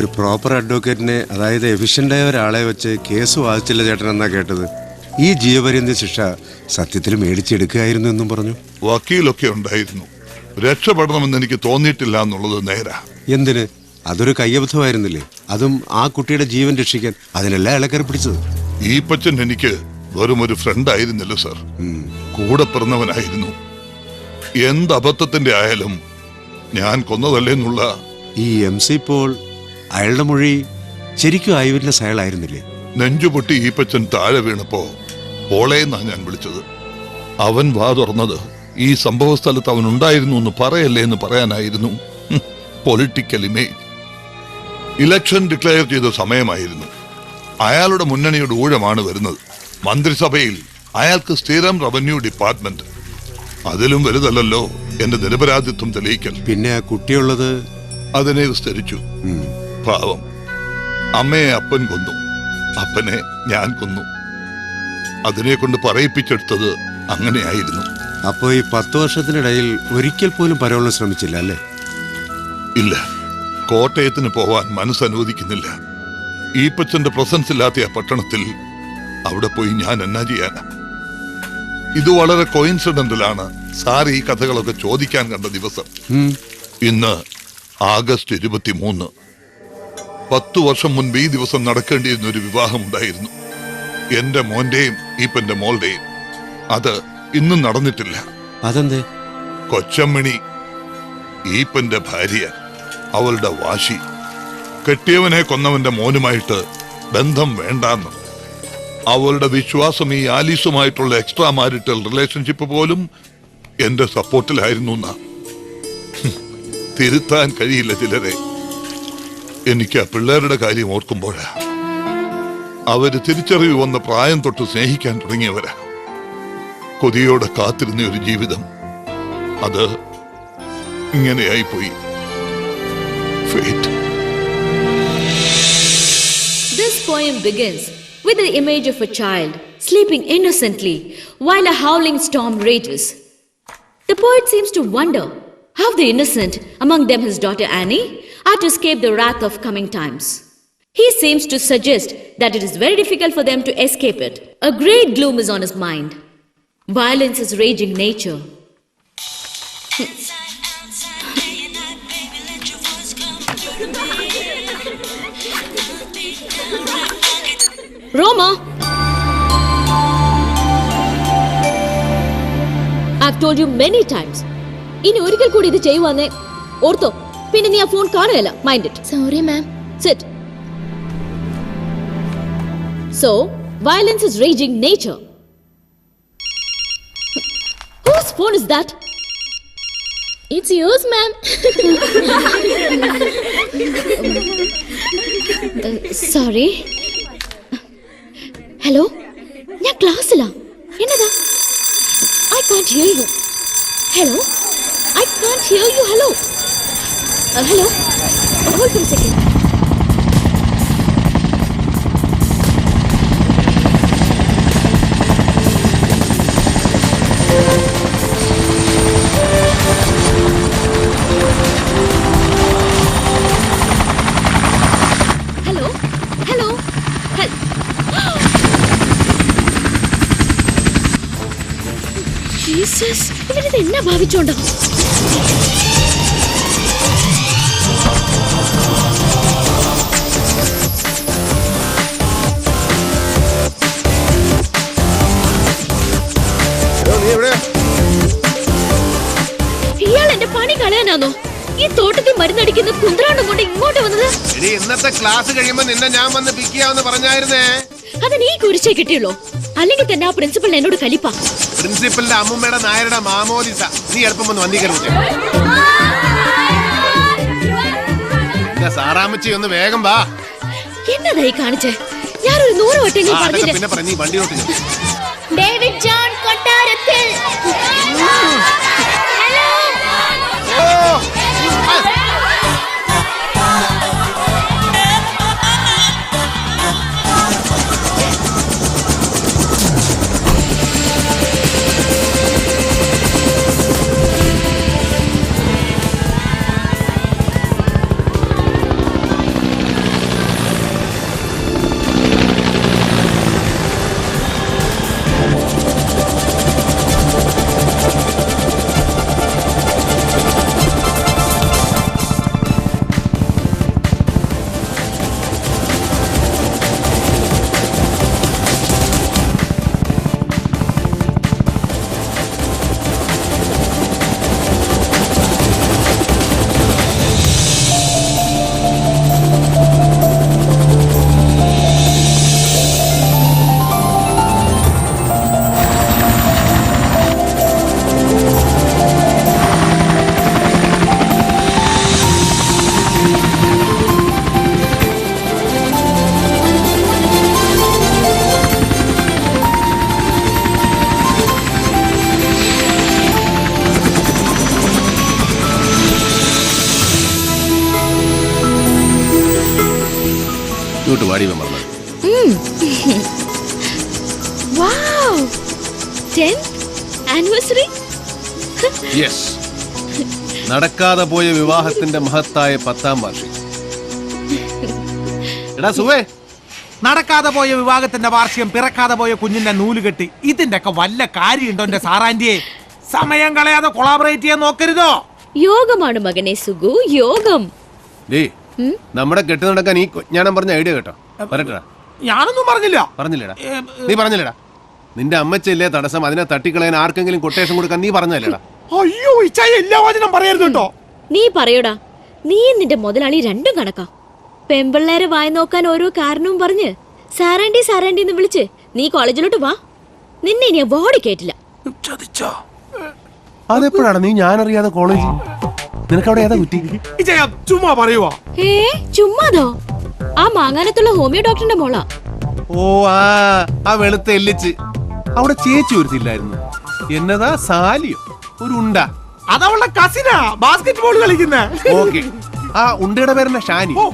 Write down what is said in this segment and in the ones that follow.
ഒരു പ്രോപ്പർ അഡ്വക്കേറ്റിനെ അതായത് എഫിഷ്യന്റായ ഒരാളെ വെച്ച് കേസ് വാദിച്ചില്ല ചേട്ടൻ എന്നാ കേട്ടത്. ഈ ജീവപര്യന്ത ശിക്ഷ സത്യത്തിൽ മേടിച്ചെടുക്കുകയായിരുന്നു എന്നും പറഞ്ഞു. വക്കീലൊക്കെ ഉണ്ടായിരുന്നു. രക്ഷപ്പെടണമെന്ന് എനിക്ക് തോന്നിയിട്ടില്ല എന്നുള്ളത് നേരാ. എന്തിന്? അതൊരു കയ്യബദ്ധമായിരുന്നില്ലേ? അതും ആ കുട്ടിയുടെ ജീവൻ രക്ഷിക്കാൻ അതിനെല്ലാം ഇളക്കറി പിടിച്ചത്. ഈ പച്ചൻ എനിക്ക് വെറും ഒരു ഫ്രണ്ട് ആയിരുന്നില്ല സർ കൂടെ പിറന്നവനായിരുന്നു. എന്ത് അബദ്ധത്തിന്റെ ആയാലും ഞാൻ കൊന്നതല്ലേന്നുള്ള ഈ എം സി പോൾ അയാളുടെ മൊഴി ശരിക്കും സയാളായിരുന്നില്ലേ? അയാളായിരുന്നില്ലേ നെഞ്ചുപൊട്ടി ഈ പച്ചൻ താഴെ വീണപ്പോ പോളേന്നാ ഞാൻ വിളിച്ചത്. അവൻ വാ തുറന്നത് ഈ സംഭവ സ്ഥലത്ത് അവൻ ഉണ്ടായിരുന്നു എന്ന് പറയല്ലേ എന്ന് പറയാനായിരുന്നു. പൊളിറ്റിക്കൽ ഇമേജ് ഇലക്ഷൻ ഡിക്ലെയർ ചെയ്ത സമയമായിരുന്നു. അയാളുടെ മുന്നണിയുടെ ഊഴമാണ് വരുന്നത്. മന്ത്രിസഭയിൽ അയാൾക്ക് സ്ഥിരം റവന്യൂ ഡിപ്പാർട്ട്മെന്റ് അതിലും വലുതല്ലല്ലോ എന്റെ നിരപരാധിത്വം തെളിയിക്കൽ. പിന്നെ കുട്ടിയുള്ളത്? അതിനെ വിസ്തരിച്ചു. പാവം. അമ്മയെ അപ്പൻ കൊന്നു. അപ്പനെ ഞാൻ കൊന്നു. അതിനെ കൊണ്ട് പറയിപ്പിച്ചെടുത്തത് അങ്ങനെയായിരുന്നു. അപ്പോ ഈ പത്ത് വർഷത്തിനിടയിൽ ഒരിക്കൽ പോലും പരോളിന് ശ്രമിച്ചില്ല അല്ലേ? ഇല്ല. കോട്ടയത്തിന് പോവാൻ മനസ്സനുവദിക്കുന്നില്ല. ഈപ്പച്ചന്റെ പ്രസൻസ് ഇല്ലാത്ത ആ പട്ടണത്തിൽ അവിടെ പോയി ഞാൻ എന്നാ ചെയ്യാനാ? ഇത് വളരെ കോയിൻസിഡന്റലാണ് സാർ ഈ കഥകളൊക്കെ ചോദിക്കാൻ കണ്ട ദിവസം. ഇന്ന് ആഗസ്റ്റ് ഇരുപത്തിമൂന്ന്. പത്തു വർഷം മുൻപ് ഈ ദിവസം നടക്കേണ്ടിയിരുന്ന ഒരു വിവാഹമുണ്ടായിരുന്നു എന്റെ മോന്റെയും ഈപ്പന്റെ മോളുടെയും. അത് ഇന്നും നടന്നിട്ടില്ല. അതെന്തേ? കൊച്ചമ്മണി ഈപ്പന്റെ ഭാര്യ അവളുടെ വാശി. കെട്ടിയവനെ കൊന്നവന്റെ മോനുമായിട്ട് ബന്ധം വേണ്ടാന്ന്. അവളുടെ വിശ്വാസം ഈ ആലീസുമായിട്ടുള്ള എക്സ്ട്രാ മാരിറ്റൽ റിലേഷൻഷിപ്പ് പോലും എന്റെ സപ്പോർട്ടിലായിരുന്നു എന്നാ. തിരുത്താൻ കഴിയില്ല ചിലരെ. എനിക്ക് പിള്ളേരുടെ കാര്യം ഓർക്കുമ്പോഴാ അവർ തിരിച്ചറിവ് വന്ന പ്രായം തൊട്ട് സ്നേഹിക്കാൻ തുടങ്ങിയവരാ കൊതിയോടെ കാത്തിരുന്ന ഒരു ജീവിതം അത് ഇങ്ങനെയായിപ്പോയി This poem begins with the image of a child sleeping innocently while a howling storm rages. The poet seems to wonder how the innocent, among them his daughter Annie, are to escape the wrath of coming times. He seems to suggest that it is very difficult for them to escape it. A great gloom is on his mind. Violence is raging nature. Roma! I've told you many times. ഇനി ഒരിക്കൽ കൂടി ഇത് ചെയ്യുവാന്നേ ortho പിന്നെ നീ ആ phone കാണുകയല്ല mind it sorry ma'am sit so violence is raging nature Whose phone is that? It's yours ma'am sorry hello ഞാൻ ക്ലാസ്സിലാ എന്നതാ I can't hear you hello I can't hear you hello Hello hold for second hello hello Jesus ഇവരിത് എന്നാ ഭാവിച്ചോണ്ടോ? മരുന്നടിക്കുന്ന കുന്ത്രാണ്ടം കൊണ്ട് ഇങ്ങോട്ട് വന്നത്? ഇനി ഇന്നത്തെ ക്ലാസ് കഴിയുമ്പോ നിന്നെ ഞാൻ വന്ന് പിക്ക് ചെയ്യാമെന്ന് പറഞ്ഞായിരുന്നേ. അത് നീ കുരിശേ കിട്ടിയുള്ളൂ. അല്ലെങ്കിൽ തന്നെ ആ പ്രിൻസിപ്പൽ എന്നോട് കലിപ്പ. പ്രിൻസിപ്പലിന്റെ അമ്മുമ്മയുടെ നായരുടെ മാമോദിസ. നീ എളുപ്പം വന്ന് വന്നിക്കരുത് സാറാമ്മച്ചി ഒന്ന് വേഗം വാ. എന്നതായി കാണിച്ചേ? ഞാനൊരു നൂറ് വട്ടെങ്കിലും ആ, അതൊക്കെ പറഞ്ഞില്ലേ? പിന്നെ പറഞ്ഞ വണ്ടി ഓട്ടി ഡേവിഡ് ജോൺ കൊട്ടാരത്തിൽ. ഇങ്ങോട്ട് വാടി മറന്നത്? Wow! 10th anniversary? യെസ് നടക്കാതെ പോയ വിവാഹത്തിന്റെ മഹത്തായ പത്താം വാർഷികം എടാ സുവേ നടക്കാതെ പോയ വിവാഹത്തിന്റെ വാർഷികം പിറക്കാതെ പോയ കുഞ്ഞിന്റെ നൂൽ കെട്ടി. ഇതിന്റെ ഒക്കെ വല്ല കാര്യമുണ്ടോ എന്റെ സാറാന്റിയെ? സമയം കളയാതെ കൊളാബറേറ്റ് ചെയ്യാൻ നോക്കരുതോ? യോഗമാണ് മകനെ സുഗു യോഗം. നമ്മുടെ കെട്ട് നടക്കാൻ ഈ ഞാനും പറഞ്ഞ ഐഡിയ കേട്ടോ. ഞാനൊന്നും പറഞ്ഞില്ല. പറഞ്ഞില്ലടാ. നീ പറഞ്ഞില്ലടാ. നിന്റെ അമ്മച്ചല്ലേ തടസ്സം അതിനെ തട്ടിക്കളയാൻ ആർക്കെങ്കിലും കൊട്ടേഷൻ കൊടുക്കാൻ നീ പറഞ്ഞല്ലേടാ അയ്യോ ഇച്ചായ എല്ലാ വചനം പറയരുത് കേട്ടോ. നീ പറയൂടാ. നീ നിന്റെ മുതലാളി രണ്ടും കണക്കാ. പെമ്പിള്ളേരെ വായി നോക്കാൻ ഓരോ കാരണവും പറഞ്ഞ് സാറാണ്ടി സാറാണ്ടി എന്ന് വിളിച്ച് നീ കോളേജിലോട്ട് വാ. നിന്നെ ഇനി ബോഡി കേട്ടില്ല അതെപ്പോഴാണ് നീ ഞാനറിയാതെ കോളേജ്? നിനക്ക് അവിടെ ഏതാ കുറ്റി? ചുമ്മാ പറയുവാ. ഏ ചുമ്മാതോ? ആ മാങ്ങാനത്തുള്ള ഹോമിയോ ഡോക്ടറിന്റെ മോളാ. ഓ ആ ആ വെളുത്ത എല്ലിച്ച്. അവിടെ ചേച്ചി ഒരുത്തില്ലായിരുന്നു. എന്നതാ സാലിയോ? ഒരു ഉണ്ട. അതവളുടെ കസിനാ ബാസ്കറ്റ് ബോൾ കളിക്കുന്ന. ഓക്കെ. ആ ഉണ്ടയുടെ പേരെന്നെ ഷാനി. ഓ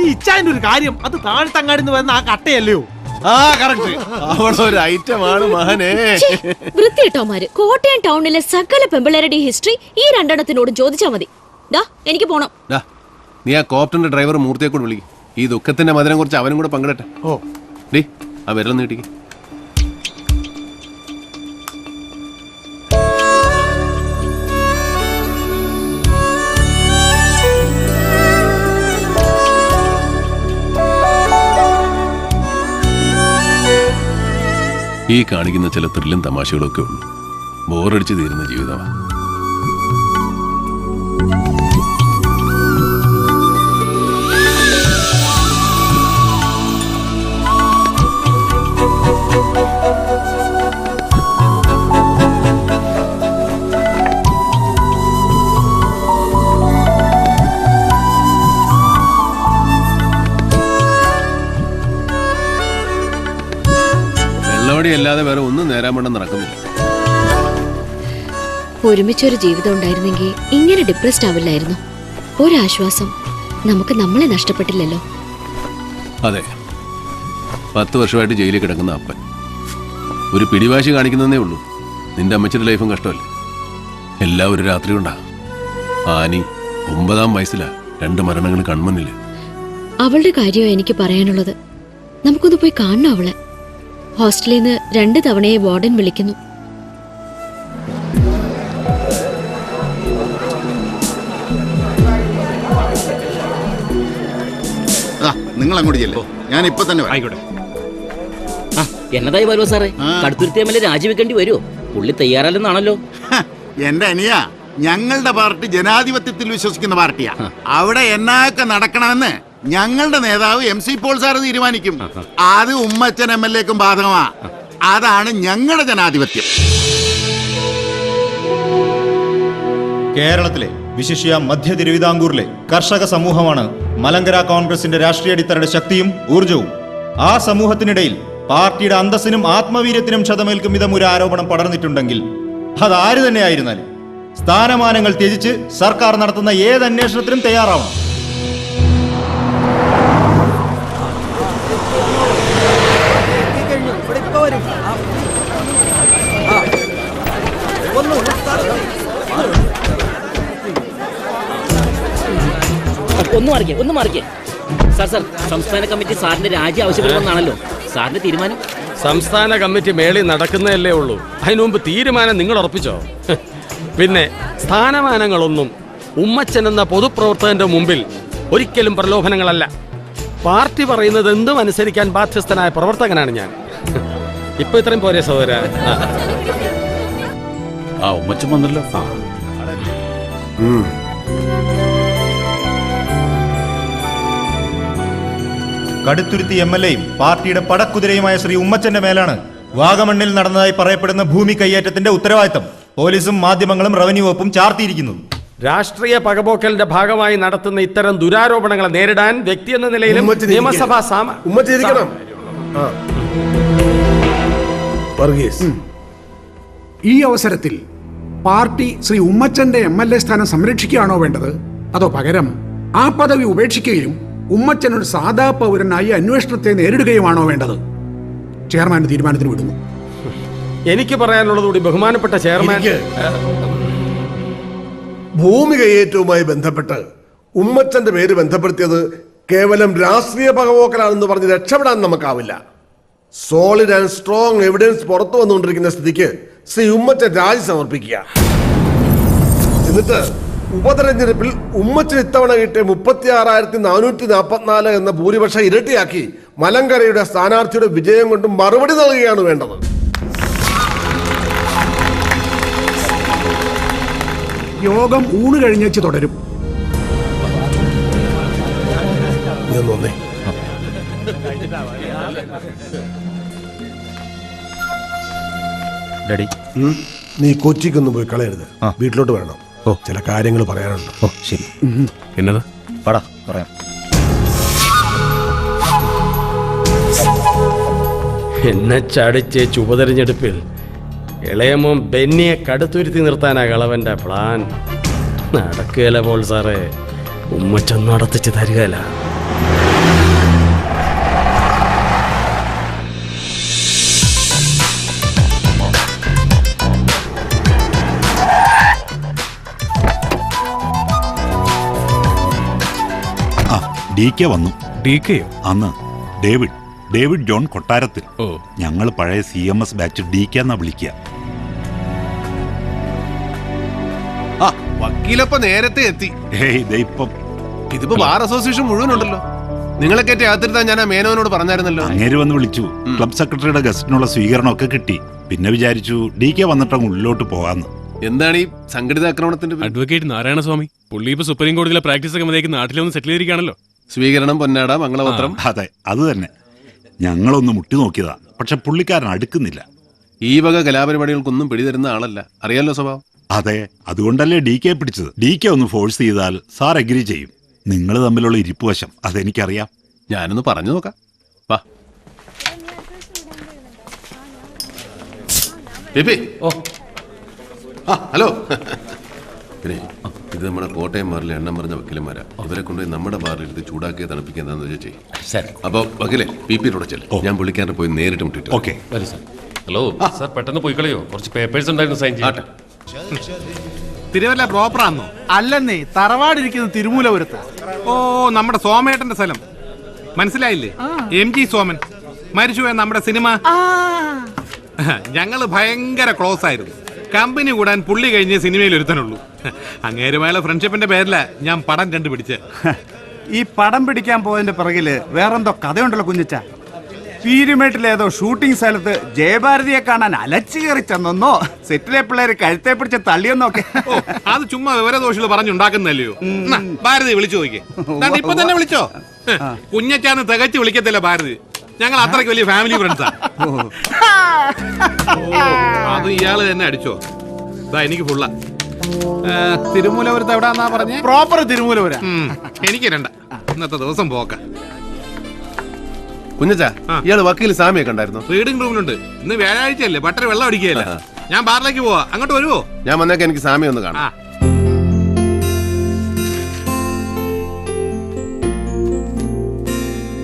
ഈ ഇച്ചാന്റെ ഒരു കാര്യം. അത് താഴ്ത്തങ്ങാടിന്ന് വരുന്ന ആ കട്ടയല്ലയോ? ആ കറക്റ്റ് അവളൊരു ഐറ്റമാണ് മഹനെ. ഛീ, വൃത്തിയിട്ടോമാര് കോട്ടയം ടൗണിലെ സകല പെമ്പിള്ളേരുടെ ഹിസ്റ്ററി ഈ രണ്ടെണ്ണത്തിനോട് ചോദിച്ചാ മതി. ഡാ എനിക്ക് പോണം. ദാ, നീ ആ കോപ്റ്റന്റെ ഡ്രൈവർ മൂർത്തിയെ കൂടെ വിളിക്കും. ഈ ദുഃഖത്തിന്റെ മധുരം കുറിച്ച് അവനും കൂടെ പങ്കിടട്ടെ. ഓ. ഡേ ആ വിരൽ നീട്ടിക്ക് ഈ കാണിക്കുന്ന ചില ത്രില്ലും തമാശകളൊക്കെ ഉള്ളൂ ബോറടിച്ച് തീരുന്ന ജീവിതമാണ് വെള്ളവടി അല്ലാതെ വേറെ ഒന്നും നേരാൻ വേണ്ട നടക്കുന്നില്ല. ഒരുമിച്ചൊരു ജീവിതം ഉണ്ടായിരുന്നെങ്കിൽ ഇങ്ങനെ ഡിപ്രസ്ഡ് ആവില്ലായിരുന്നു. ഒരാശ്വാസം നമുക്ക് നമ്മളെ നഷ്ടപ്പെട്ടില്ലല്ലോ. അതെ. പത്ത് വർഷമായിട്ട് ജയിലിൽ കിടക്കുന്ന അപ്പൻ. ഒരു പിടിവാശി കാണിക്കുന്നതേ ഉള്ളൂ. നിന്റെ അമ്മച്ചിയുടെ ലൈഫും കഷ്ടമല്ലേ? എല്ലാം ഒരു രാത്രി കൊണ്ടാ. ആനി ഒമ്പതാം വയസ്സിലാ രണ്ട് മരണങ്ങൾ കൺമുന്നില്ല അവളുടെ കാര്യമാണ് എനിക്ക് പറയാനുള്ളത്. നമുക്കൊന്ന് പോയി കാണണം അവളെ. ഹോസ്റ്റലിൽ നിന്ന് രണ്ട് തവണയെ വാർഡൻ വിളിക്കുന്നു. നിങ്ങൾ അങ്ങോട്ട് ചെല്ലോ. ഞാൻ ഇപ്പൊ തന്നെ വരാം. ആയിക്കോട്ടെ. ആ. എന്നതായി വരുമോ സാറേ. കടുത്തുരുത്തി എം എൽ എ രാജിവെക്കേണ്ടി വരുമോ പുള്ളി തയ്യാറല്ലെന്നാണല്ലോ. എന്റെ അനിയാ ഞങ്ങളുടെ പാർട്ടി ജനാധിപത്യത്തിൽ വിശ്വസിക്കുന്ന പാർട്ടിയാ. അവിടെ എന്നൊക്കെ നടക്കണമെന്ന് ഞങ്ങളുടെ നേതാവ് എം സി പോൾ സാർ തീരുമാനിക്കും. അത് ഉമ്മച്ചൻ എം എൽ എക്കും ബാധകമാ. അതാണ് ഞങ്ങളുടെ ജനാധിപത്യം. കേരളത്തിലെ വിശിഷ്യ മധ്യ തിരുവിതാംകൂറിലെ കർഷക സമൂഹമാണ് മലങ്കര കോൺഗ്രസിന്റെ രാഷ്ട്രീയ അടിത്തറയുടെ ശക്തിയും ഊർജവും ആ സമൂഹത്തിനിടയിൽ പാർട്ടിയുടെ അന്തസ്സിനും ആത്മവീര്യത്തിനും ക്ഷതമേൽക്കും വിധം ഒരു ആരോപണം പടർന്നിട്ടുണ്ടെങ്കിൽ അത് ആര് തന്നെയായിരുന്നാലും സ്ഥാനമാനങ്ങൾ ത്യജിച്ച് സർക്കാർ നടത്തുന്ന ഏത് അന്വേഷണത്തിനും തയ്യാറാവണം. ഒന്ന് മാറിക്കേ ഒന്ന് മാറിക്കേ. സാർ സാർ സംസ്ഥാന കമ്മിറ്റി സാറിന്റെ രാജി ആവശ്യപ്പെടുമെന്നാണല്ലോ. സാറിന്റെ തീരുമാനം? സംസ്ഥാന കമ്മിറ്റി മേളിൽ നടക്കുന്നതല്ലേ ഉള്ളൂ. അതിനു മുമ്പ് തീരുമാനം നിങ്ങൾ ഉറപ്പിച്ചോ? പിന്നെ സ്ഥാനമാനങ്ങളൊന്നും ഉമ്മച്ചൻ എന്ന പൊതുപ്രവർത്തകന്റെ മുമ്പിൽ ഒരിക്കലും പ്രലോഭനങ്ങളല്ല. പാർട്ടി പറയുന്നത് എന്തും അനുസരിക്കാൻ ബാധ്യസ്ഥനായ പ്രവർത്തകനാണ് ഞാൻ. ഇപ്പൊ ഇത്രയും പോരെ സഹോദര. ആ. ഉമ്മച്ചൻ വന്നല്ലോ. കടുത്തുരുത്തി എം എൽ എയും പാർട്ടിയുടെ പടക്കുതിരയുമായ ശ്രീ ഉമ്മച്ചന്റെ മേലാണ് വാഗമണ്ണിൽ നടന്നതായി പറയപ്പെടുന്ന ഭൂമി കയ്യേറ്റത്തിന്റെ ഉത്തരവാദിത്തം. പോലീസും മാധ്യമങ്ങളും റവന്യൂ വകുപ്പും ചാർത്തിയിരിക്കുന്നത് രാഷ്ട്രീയ പകപോക്കലിന്റെ ഭാഗമായി നടത്തുന്ന ഇത്തരം ദുരാരോപണങ്ങളെ നേരിടാൻ വ്യക്തി എന്ന നിലയിലും നിയമസഭാ സാമ ഈ അവസരത്തിൽ പാർട്ടി ശ്രീ ഉമ്മച്ചന്റെ എം എൽ എ സ്ഥാനം സംരക്ഷിക്കുകയാണോ വേണ്ടത്? അതോ പകരം ആ പദവി ഉപേക്ഷിക്കുകയും ഉമ്മച്ചൻ ഒരു സാധാ പൗരനായി അന്വേഷണത്തെ നേരിടുകയുമാണോ വേണ്ടത്? ചെയർമാൻ തീരുമാനത്തിന് വിടുന്നു. എനിക്ക് പറയാനുള്ളത് കൂടി ബഹുമാനപ്പെട്ട ചെയർമാൻ. ഭൂമി കയ്യേറ്റവുമായി ബന്ധപ്പെട്ട് ഉമ്മച്ചന്റെ പേര് ബന്ധപ്പെടുത്തിയത് കേവലം രാഷ്ട്രീയ പകപോക്കലാണെന്ന് പറഞ്ഞ് രക്ഷപ്പെടാൻ നമുക്കാവില്ല. സോളിഡ് ആൻഡ് സ്ട്രോങ് എവിഡൻസ് പുറത്തു വന്നുകൊണ്ടിരിക്കുന്ന സ്ഥിതിക്ക് ശ്രീ ഉമ്മച്ചൻ രാജി സമർപ്പിക്കുക. എന്നിട്ട് ഉപതെരഞ്ഞെടുപ്പിൽ ഉമ്മച്ചൻ ഇത്തവണ കിട്ടിയ മുപ്പത്തി ആറായിരത്തി നാനൂറ്റി നാൽപ്പത്തിനാല് എന്ന ഭൂരിപക്ഷം ഇരട്ടിയാക്കി മലങ്കരയുടെ സ്ഥാനാർത്ഥിയുടെ വിജയം കൊണ്ട് മറുപടി നൽകുകയാണ് വേണ്ടത്. യോഗം ഊണ് കഴിഞ്ഞേച്ച് തുടരും. ഡാഡി. നീ കൊച്ചിക്കൊന്നും പോയി കളയരുത്. വീട്ടിലോട്ട് വരണം. ചില കാര്യങ്ങൾ പറയാനുണ്ട്. ഓ ശരി. എന്നതാ പടാ പറയാം. എന്നെ ചടിച്ചേച്ച് ഉപതെരഞ്ഞെടുപ്പിൽ ഇളയമോൻ ബെന്നിയെ കടുത്തുരുത്തി നിർത്താനാ കളവന്റെ പ്ലാൻ. നടക്കുകയല്ല പോൾ സാറേ. ഉമ്മച്ചൻ നടത്തിച്ച് തരികയില്ല. ഡി കെ വന്നു. ഡി കെയോ അന്ന് ഡേവിഡ് ഡേവിഡ് ജോൺ കൊട്ടാരത്തിൽ. ഓ. ഞങ്ങൾ പഴയ C M S batch D K എന്നാ വിളിക്കുക ആ വക്കീലപ്പ നേരത്തെ എത്തി. ഏയ് ദേ ഇപ്പം. ഇതിപ്പോ ബാർ അസോസിയേഷൻ മുഴുവൻ ഉണ്ടല്ലോ നിങ്ങളെ കയറ്റി അകത്തിരുത്താൻ ഞാൻ ആ മേനോനോട് പറഞ്ഞായിരുന്നല്ലോ. അങ്ങേര് വന്ന് വിളിച്ചു. ക്ലബ് സെക്രട്ടറിയുടെ ഗസ്റ്റിനുള്ള സ്വീകരണമൊക്കെ കിട്ടി. പിന്നെ വിചാരിച്ചു ഡി കെ വന്നിട്ട് ഉള്ളിലോട്ട് പോകാന്ന്. എന്താണ് ഈ സംഘടിത ആക്രമണത്തിന്റെ പേര്? അഡ്വക്കേറ്റ് നാരായണസ്വാമി പുള്ളി ഇപ്പൊ സുപ്രീം കോടതിയിലെ പ്രാക്ടീസ് ഒക്കെ മതിയാക്കി നാട്ടിലൊന്ന് സെറ്റിൽ ചെയ്തിരിക്കുകയാണല്ലോ. സ്വീകരണം പൊന്നാട മംഗളപത്രം. അതെ അത് തന്നെ. ഞങ്ങളൊന്ന് മുട്ടി നോക്കിയതാ. പക്ഷെ പുള്ളിക്കാരൻ അടുക്കുന്നില്ല. ഈ വക കലാപരിപാടികൾക്കൊന്നും പിടിതരുന്ന ആളല്ല. അറിയാലോ സ്വഭാവം? അതെ അതുകൊണ്ടല്ലേ ഡി കെ പിടിച്ചത്? ഡി കെ ഒന്ന് ഫോഴ്സ് ചെയ്താൽ സാർ അഗ്രി ചെയ്യും. നിങ്ങൾ തമ്മിലുള്ള ഇരിപ്പ് വശം അതെനിക്കറിയാം. ഞാനൊന്ന് പറഞ്ഞു നോക്കാം. വാ. ബേബി. ഓ. ആ ഹലോ. ഇത് നമ്മുടെ കോട്ടയം ബാറിലെ എണ്ണം പറഞ്ഞ വക്കീലന്മാരാ. ഇവരെ കൊണ്ടുപോയി നമ്മുടെ ബാറിൽ ഇരുന്ന് ചൂടാക്കിയ തണുപ്പിക്കുക എന്താന്ന് വെച്ചാൽ ചെയ്യും. അപ്പൊ വക്കീലെ പി പി ചെല്ലും. ഞാൻ പുള്ളിക്കാരനെ പോയി നേരിട്ട് മുട്ടിട്ട് ഓക്കെ. ഹലോ സാർ പെട്ടെന്ന് പോയി കളയോ? കുറച്ച് പേപ്പേഴ്സ് ഉണ്ടായിരുന്നു സൈൻ ആട്ടെ. തിരുവല്ല പ്രോപ്പറാന്നോ? അല്ലെന്നേ തറവാടിരിക്കുന്ന തിരുമൂലപുരത്ത്. ഓ നമ്മുടെ സോമേട്ടന്റെ സ്ഥലം. മനസ്സിലായില്ലേ? M G Soman. മരിച്ചുപോയ നമ്മുടെ സിനിമ. ഞങ്ങൾ ഭയങ്കര ക്ലോസ് ആയിരുന്നു. കമ്പനി കൂടാൻ പുള്ളി കഴിഞ്ഞ സിനിമയിൽ ഒരുത്തനുള്ളൂ. അങ്ങേരുമായുള്ള ഫ്രണ്ട്ഷിപ്പിന്റെ പേരില ഞാൻ പടം കണ്ടുപിടിച്ച് ഈ പടം പിടിക്കാൻ പോയതിന്റെ പിറകിൽ വേറെന്തോ കഥയുണ്ടല്ലോ കുഞ്ഞിച്ച. പീരുമേട്ടിലേതോ ഷൂട്ടിംഗ് സ്ഥലത്ത് ജയഭാരതിയെ കാണാൻ അലച്ചു കയറി ചെന്നോ സെറ്റിലെ പിള്ളേര് കഴുത്തെ പിടിച്ച് തള്ളിയെന്നൊക്കെ അത് ചുമ്മാ വിവരദോഷികൾ പറഞ്ഞുണ്ടാക്കുന്നല്ലയോ ഭാരതി വിളിച്ചു നോക്കിയേ. ഇപ്പൊ തന്നെ വിളിച്ചോ? കുഞ്ഞച്ചാന്ന് തികച്ചു വിളിക്കത്തില്ല ഭാരതി. ഞങ്ങൾ അത്രയ്ക്ക് വലിയ ഫാമിലി ഫ്രണ്ട്സാ അത് ഇയാൾ തന്നെ അടിച്ചോ. ഇതാ എനിക്ക് ഫുള്ള തിരുമൂലപുരത്ത് എവിടാന്നാ പറഞ്ഞേ? പ്രോപ്പർ തിരുമൂലപുര. എനിക്ക് രണ്ട. ഇന്നത്തെ ദിവസം പോക്ക. കുഞ്ഞച്ചാ. ഇയാൾ വക്കീൽ സാമിയെ കണ്ടായിരുന്നു റീഡിംഗ് റൂമിലുണ്ട്. ഇന്ന് വ്യാഴാഴ്ച അല്ലേ ബട്ടർ വെള്ളം അടിക്കുകയല്ല. ഞാൻ ബാറിലേക്ക് പോവാ. അങ്ങോട്ട് വരുവോ? ഞാൻ വന്നേക്ക് എനിക്ക് സാമിയെ ഒന്ന് കാണാം.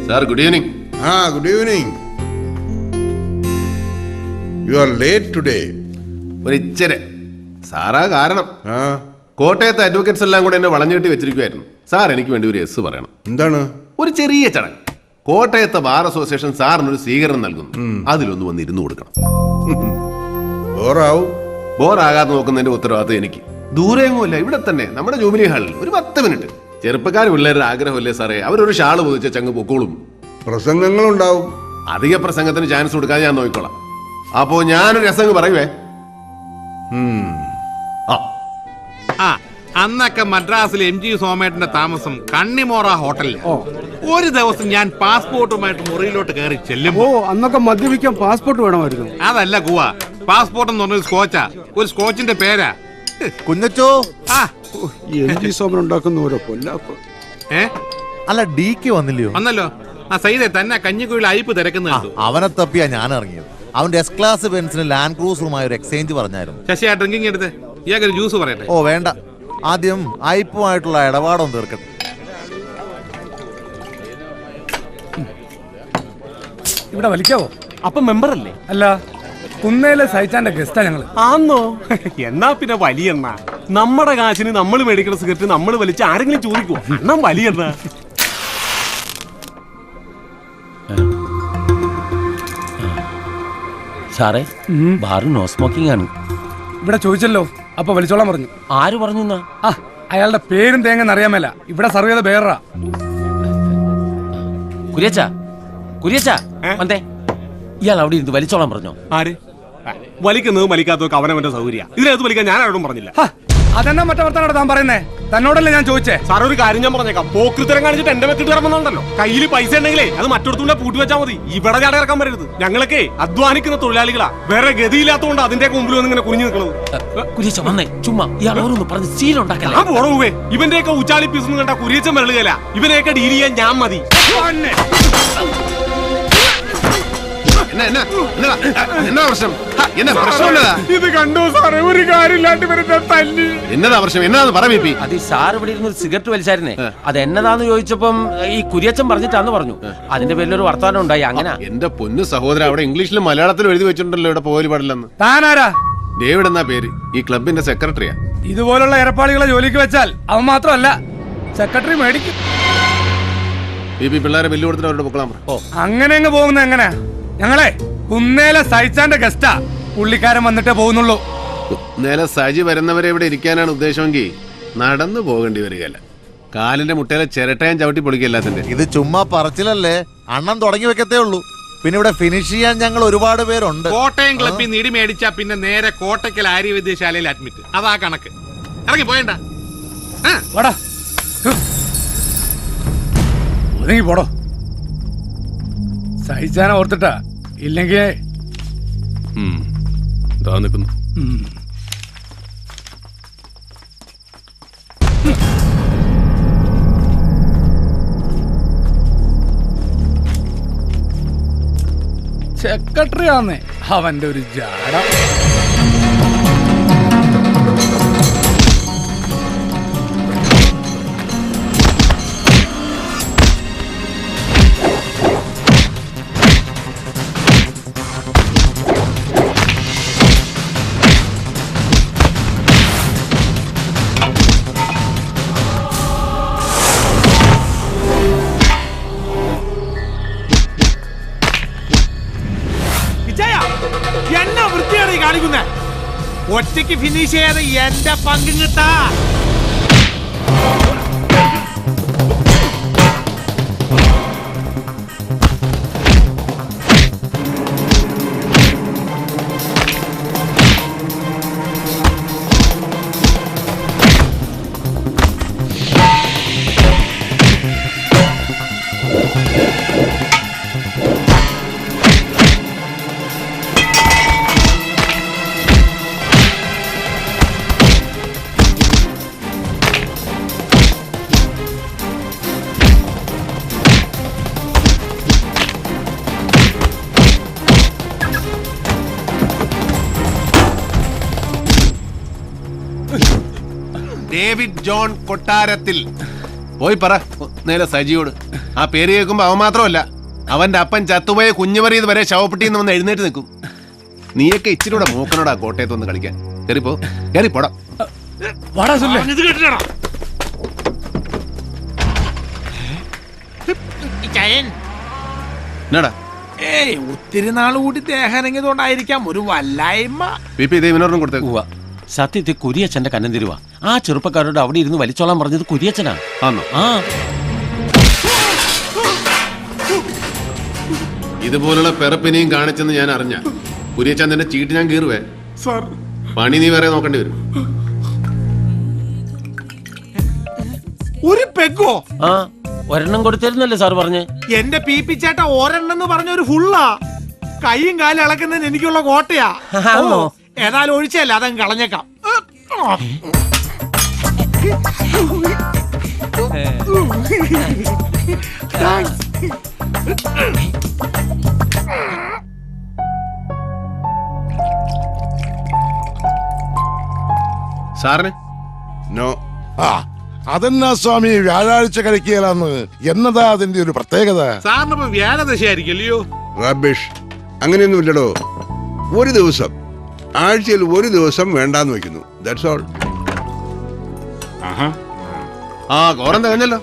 സാർ ഗുഡ് ഈവനിങ് ആ good evening you are late today ഒരു ഇച്ചരെ സാറാ കാരണം. ആ. കോട്ടയത്തെ അഡ്വക്കേറ്റ്സ് എല്ലാം കൂടെ എന്നെ വളഞ്ഞുകെട്ടി വെച്ചിരിക്കുമായിരുന്നു സാർ എനിക്ക് വേണ്ടി ഒരു എസ് പറയണം. എന്താണ്? ഒരു ചെറിയ ചടങ്ങ്. കോട്ടയത്തെ ബാർ അസോസിയേഷൻ സാറിന് ഒരു സ്വീകരണം നൽകുന്നു. അതിലൊന്ന് വന്ന് ഇരുന്ന് കൊടുക്കണം. ബോറാവും. ബോറാകാതെ നോക്കുന്നതിന്റെ ഉത്തരവാദിത്തം എനിക്ക്. ദൂരെയൊന്നുമില്ല ഇവിടെ തന്നെ നമ്മുടെ ജൂബിലി ഹാളിൽ. ഒരു പത്ത് മിനിറ്റ്. ചെറുപ്പക്കാർ പിള്ളേരുടെ ആഗ്രഹമല്ലേ സാറേ? അവരൊരു ഷാൾ പൊതിച്ച ചങ്ങ് പൊക്കോളും. പ്രസംഗങ്ങളുണ്ടാവും. അധിക പ്രസംഗത്തിന് ചാൻസ് കൊടുക്കാതെ ഞാൻ നോക്കിക്കോളാം. അപ്പോ ഞാനൊരു രസങ്ങ് പറയുവേ. ആ അന്നൊക്കെ മദ്രാസിൽ എം ജി സോമേട്ടന്റെ താമസം കണ്ണിമോറ ഹോട്ടലിൽ ഒരു ദിവസം ഞാൻ പാസ്പോർട്ടുമായിട്ട് മുറിയിലോട്ട് കയറി ചെല്ലുമ്പോ അന്നൊക്കെ മദ്യപിക്കാൻ പാസ്പോർട്ട് വേണമായിരുന്നു. അതല്ല ഗുവ. പാസ്പോർട്ട് എന്ന് പറഞ്ഞൊരു സ്കോച്ചാ. ഒരു സ്കോച്ചിന്റെ പേരാ. കുഞ്ഞച്ചോ. ആ. എം ജി സോമൻ ഉണ്ടാക്കുന്ന ഓരോ ഏ? അല്ല ഡി കെ വന്നില്ലയോ? വന്നല്ലോ. ആ സൈതെ തന്നെ കഞ്ഞിക്കുഴിയിൽ അയപ്പ് തിരക്കുന്ന അവനെ തപ്പിയാ ഞാൻ ഇറങ്ങിയത് അവന്റെ എസ് ക്ലാസ് ബെൻസിന് ലാൻഡ് ക്രൂസറുമായി ഒരു എക്സ്ചേഞ്ച് പറഞ്ഞായിരുന്നു. ശശി ആ ഡ്രിങ്കിങ് എടുത്ത്. ഇയാൾക്കൊരു ജ്യൂസ് പറയട്ടെ? ഓ വേണ്ട. ആദ്യം അയപ്പുമായിട്ടുള്ള ഇടപാടൊന്ന് തീർക്കട്ടെ. ഇവിടെ വലിക്കാവോ? അപ്പൊ മെമ്പർ അല്ലേ അല്ല കുന്നേലെ സഹിച്ചാന്റെ ഗസ്റ്റാ ഞങ്ങൾ. ആന്നോ? എന്നാ പിന്നെ വലിയെണ്ണ. നമ്മുടെ കാശിന് നമ്മൾ മേടിക്കുന്ന സിഗരറ്റ് നമ്മൾ വലിച്ച് ആരെങ്കിലും ചോദിക്കുവോ? അണ്ണം വലിയെണ്ണ. സാറേ ബാറിന് നോ സ്മോക്കിംഗ് ആണ്. ഇവിടെ ചോദിച്ചല്ലോ. അപ്പൊ വലിച്ചോളാൻ പറഞ്ഞു. ആര് പറഞ്ഞു എന്നാ? ആ അയാളുടെ പേരും തേങ്ങന്ന് അറിയാമല്ല ഇവിടെ സർവ് ചെയ്ത ബേറാ കുര്യച്ച കുര്യച്ച വന്നേ. ഇയാൾ അവിടെ ഇരുന്ന് വലിച്ചോളാൻ പറഞ്ഞോ? ആര്? വലിക്കുന്നതും വലിക്കാത്തതൊക്കെ അവനവന്റെ സൗകര്യ. ഇതിനകത്ത് വലിക്കാൻ ഞാൻ ആരോടും പറഞ്ഞില്ല. അതെന്നാ മറ്റേ വർത്താനം താൻ പറയുന്നേ? തന്നോടല്ലേ ഞാൻ ചോദിച്ചേ? സാർ ഒരു കാര്യം ഞാൻ പറഞ്ഞേക്കാം. പോക്കൃത്തരം കാണിച്ചിട്ട് എന്റെ വെക്കിട്ട് ഇറങ്ങുന്നുണ്ടല്ലോ കയ്യിൽ പൈസ ഉണ്ടെങ്കിലേ അത് മറ്റൊരുത്തൂടെ പൂട്ടി വെച്ചാൽ മതി. ഇവിടെ ചാട ഇറക്കാൻ വരരുത്. ഞങ്ങളൊക്കെ അധ്വാനിക്കുന്ന തൊഴിലാളികളാ. വേറെ ഗതിയില്ലാത്തതുകൊണ്ട് അതിന്റെ മുമ്പിൽ വന്ന് ഇങ്ങനെ കുഞ്ഞു നിൽക്കുന്നത് കുര്യച്ച വന്നേ. ചുമ്മാ ഇയാൾ ഓരോന്ന് പറഞ്ഞ് ശീലം ആ പോറവേ ഇവന്റെയൊക്കെ ഉച്ചാളി പീസ് കണ്ട കുരിയച്ചൻ വരളുകയല്ല ഇവനെയൊക്കെ ഡീൽ ചെയ്യാൻ ഞാൻ മതി. എന്നാ പ്രശ്നം? ഇത് കണ്ടോ സാറേ? ഒരു കാര്യമില്ലാണ്ട് ഇവരുടെ തല്ലി. എന്നതാ പ്രശ്നം? എന്നതാന്ന് പറ ബിപി അത് ഈ സാർ ഇവിടെ ഇരുന്ന് ഒരു സിഗരറ്റ് വലിച്ചായിരുന്നേ. അത് എന്നതാന്ന് ചോദിച്ചപ്പം ഈ കുര്യച്ചൻ പറഞ്ഞിട്ടാന്ന് പറഞ്ഞു. അതിന്റെ പേരിൽ ഒരു വർത്തമാനം ഉണ്ടായി അങ്ങനെ. എന്റെ പൊന്നു സഹോദരൻ അവിടെ ഇംഗ്ലീഷിലും മലയാളത്തിലും എഴുതി വെച്ചിട്ടുണ്ടല്ലോ ഇവിടെ പോകൽ പാടില്ലെന്ന്. താനാരാ? ഡേവിഡ് എന്നാ പേര്? ഈ ക്ലബിന്റെ സെക്രട്ടറിയാ. ഇതുപോലുള്ള ഏർപ്പാളികളെ ജോലിക്ക് വെച്ചാൽ അവൻ മാത്രമല്ല സെക്രട്ടറി മേടിക്കും. ബിപി പിള്ളേരെ ബില്ല് കൊടുത്തിട്ട് അവരുടെ പൊക്കളാൻ പറ. അങ്ങനെ അങ്ങ് പോകുന്നത് എങ്ങനെ ഞങ്ങളെ കുന്നേലെ സഹിച്ചാന്റെ ഗസ്റ്റാ. പുള്ളിക്കാരൻ വന്നിട്ടേ പോകുന്നുള്ളൂ. നേരെ സജി വരുന്നവരെ ഇവിടെ ഇരിക്കാനാണ് ഉദ്ദേശമെങ്കിൽ നടന്നു പോകേണ്ടി വരികയല്ല. കാലിന്റെ മുട്ടയിലെ ചിരട്ടയും ചവിട്ടി പൊളിക്കല്ലാത്തിന്റെ ഇത് ചുമ്മാ പറച്ചിലല്ലേ? അണ്ണം തുടങ്ങി വെക്കത്തേ ഉള്ളൂ. പിന്നെ ഇവിടെ ഫിനിഷ് ചെയ്യാൻ ഞങ്ങൾ ഒരുപാട് പേരുണ്ട്. കോട്ടയം ക്ലബിൽ നിന്ന് ഇടി മേടിച്ചാ പിന്നെ നേരെ കോട്ടയ്ക്കൽ ആര്യവൈദ്യശാലയിൽ അഡ്മിറ്റ് അതാ കണക്ക്. ഇറങ്ങി പോയണ്ട. വാടാ. ഒതുങ്ങി പോടോ. സഹിച്ചാനെ ഓർത്തിട്ടാ. ഇല്ലെങ്കിൽ ഇതാ നിൽക്കുന്നു സെക്രട്ടറി ആന്നേ അവന്റെ ഒരു ജാട. ഫിനിഷ് ചെയ്യാതെ എന്റെ പങ്കും കിട്ടാ. ഡേവിഡ് ജോൺ കൊട്ടാരത്തിൽ. പോയി പറ നേരെ സജിയോട്. ആ പേര് കേൾക്കുമ്പോ അവൻ മാത്രമല്ല അവന്റെ അപ്പൻ ചത്തുപോയ കുഞ്ഞുമറിയത് വരെ ശവപ്പെട്ടിന്ന് വന്ന് എഴുന്നേറ്റ് നിൽക്കും. നീയൊക്കെ ഇച്ചിരി കൂടെ മൂക്കനോടാ കോട്ടയത്ത് വന്ന് കളിക്കാൻ. കയറിപ്പോ കേട്ടിട്ടാണോ? എന്നാടാ? ഏയ് ഒത്തിരി നാൾ കൂടി ദേഹനങ്ങിയതുകൊണ്ടായിരിക്കാം ഒരു വല്ലായ്മ. പി പി ദേവിനോടും കൊടുത്തേക്ക്. ഉവ്വ. സത്യത്തിൽ കുര്യച്ചന്റെ കന്നം തരുവാ ആ ചെറുപ്പക്കാരോട് അവിടെ ഇരുന്ന് വലിച്ചോളാൻ പറഞ്ഞത് കുര്യച്ചനാ ആന്നോ? ആ. ഇതുപോലുള്ള പിറപ്പിനെയും കാണിച്ചെന്ന് ഞാൻ അറിഞ്ഞ കുര്യച്ചന്ദന്റെ ചീട്ട് ഞാൻ കീറുവേ. സാർ. പണി നീ വേറെ നോക്കേണ്ടി വരും. ഒരു പെഗോ ആ ഒരെണ്ണം കൊടുത്തിരുന്നല്ലേ സാർ പറഞ്ഞേ? എന്റെ പി പി ചേട്ട ഒരെണ്ണം എന്ന് പറഞ്ഞ ഒരു ഫുള്ളാ. കൈയും കാലും ഇളക്കുന്നതിന് എനിക്കുള്ള കോട്ടയാ. ആണോ? ഏതായാലും ഒഴിച്ചല്ല അതങ്ങ് കളഞ്ഞേക്കാം. സാറിന്? നോ. ആ അതെന്നാ സ്വാമി വ്യാഴാഴ്ച കഴിക്കലാന്ന് എന്നതാ അതിന്റെ ഒരു പ്രത്യേകത? സാറിന് വ്യാഴദശയായിരിക്കും വ്യാഴദശ ആയിരിക്കും അല്ലയോ? റബിഷ് അങ്ങനെയൊന്നുമില്ലടോ. ഒരു ദിവസം. ആഴ്ചയിൽ ഒരു ദിവസം വേണ്ടാന്ന് വെക്കുന്നു. ദാറ്റ്സ് ഓൾ ആ കോറം തികഞ്ഞല്ലോ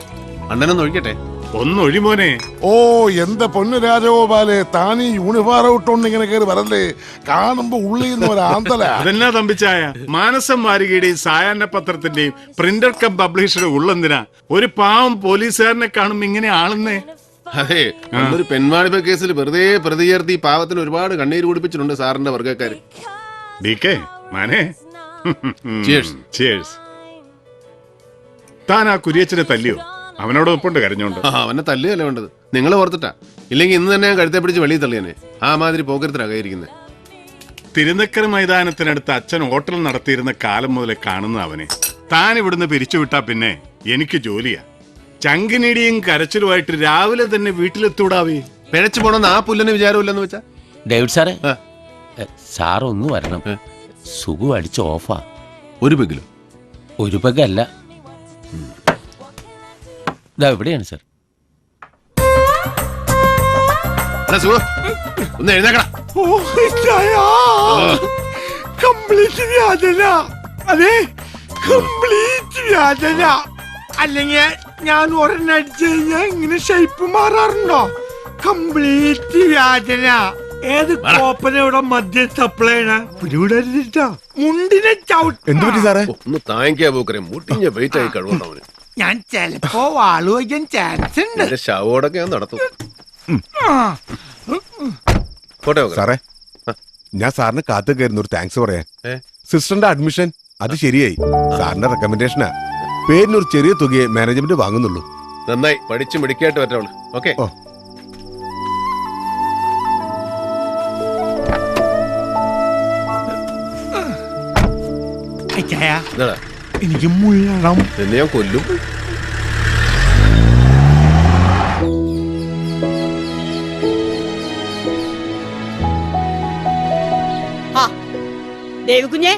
അണ്ണനൊന്ന് ഒഴിക്കട്ടെ. ഒന്നൊഴി മോനെ. ഓ എന്റെ പൊന്നു രാജഗോപാലെ താനീ യൂണിഫോം ഇട്ടോണ്ട് ഇങ്ങനെ കയറി വരല്ലേ? കാണുമ്പോ ഉള്ളിൽ നിന്ന് ഒരു ആന്തല. അതെന്നാ തമ്പിച്ചായ? മാനസം വാരികയുടെയും സായാഹ്ന പത്രത്തിന്റെയും പ്രിന്റർ കം പബ്ലിഷറുടെ ഉള്ളെന്തിനാ? ഒരു പാവം പോലീസുകാരനെ കാണുമ്പോ ഇങ്ങനെ ആളുന്നേ. അതെ ഒരു പെൺവാണിഭ കേസിൽ വെറുതെ പ്രതി ചേർത്ത് ഈ പാവത്തിന് ഒരുപാട് കണ്ണീര് കുടിപ്പിച്ചിട്ടുണ്ട് സാറിന്റെ വർഗക്കാര്. ഡി കെ മാനെ Cheers. Cheers. താൻ ആ കുരിയച്ചനെ തല്ലിയോ? അവനോട് ഒപ്പുണ്ട് കരഞ്ഞോണ്ട് ആ, അവനെ തല്ലുകയല്ല വേണ്ടത്? നിങ്ങൾ ഓർത്തിട്ടാ. ഇല്ലെങ്കിൽ ഇന്ന് തന്നെ ഞാൻ കഴുത്തെ പിടിച്ച് വെളിയിൽ തള്ളിയനെ. ആ മാതിരി പോക്കരത്തിലാകായിരിക്കുന്നത് തിരുനക്കര മൈതാനത്തിനടുത്ത് അച്ഛൻ ഹോട്ടൽ നടത്തിയിരുന്ന കാലം മുതലേ കാണുന്ന അവനെ. താൻ ഇവിടുന്ന് പിരിച്ചുവിട്ടാ പിന്നെ എനിക്ക് ജോലിയാ. ചങ്കിനിടിയും കരച്ചിലുമായിട്ട് രാവിലെ തന്നെ വീട്ടിലെത്തൂടാവേ പിഴച്ചു പോണെന്ന് ആ പുല്ലന് വിചാരമില്ലെന്ന് വെച്ചാ? ഡേവിഡ് സാറേ സാർ ഒന്ന് വരണം. സുഖു അടിച്ച് ഓഫാ. ഒരു പെഗിലോ ഒരു പെഗല്ല ഇതാ എവിടെയാണ് സാർ. ഒന്ന് എഴുന്നേക്കടാ. കംപ്ലീറ്റ് വ്യാജന. അതെ കംപ്ലീറ്റ് വ്യാജന. അല്ലെങ്കിൽ ഞാൻ ഒരെണ്ണം അടിച്ചു കഴിഞ്ഞാൽ ഇങ്ങനെ ഷേപ്പ് മാറാറുണ്ടോ? കംപ്ലീറ്റ് വ്യാജന. ഏത് കോപ്പന ഇവിടെ മദ്യം സപ്ലൈയാണ് ചെയ്യണ? മുണ്ടിനെ ചവിട്ട. എന്ത് പറ്റി സാറേ? ഒന്ന് താങ്ങിക്കാ പോക്കരെ. മുട്ടിഞ്ഞ വെയിറ്റ് ആയി കഴിവുണ്ട് അവന്. ഞാൻ ചെലപ്പോ വാൾ വയ്ക്കാൻ ചാൻസ് ഉണ്ട്. ശവോടൊക്കെ ഞാൻ നടത്തും. പോട്ടെ സാറേ ഞാൻ സാറിന് കാത്തു കയറുന്ന ഒരു താങ്ക്സ് പറയാൻ. സിസ്റ്ററിന്റെ അഡ്മിഷൻ അത് ശരിയായി. സാറിന്റെ റെക്കമെൻഡേഷനാ പേരിന് ഒരു ചെറിയ തുകയെ മാനേജ്മെന്റ് വാങ്ങുന്നുള്ളൂ. നന്നായി. പഠിച്ചു മിടിക്കായിട്ട് പറ്റവൾ. ഓക്കെ. എനിക്ക് മുള്ളണം. എന്നെ ഞാൻ കൊല്ലും ദേവിക്കുഞ്ഞെ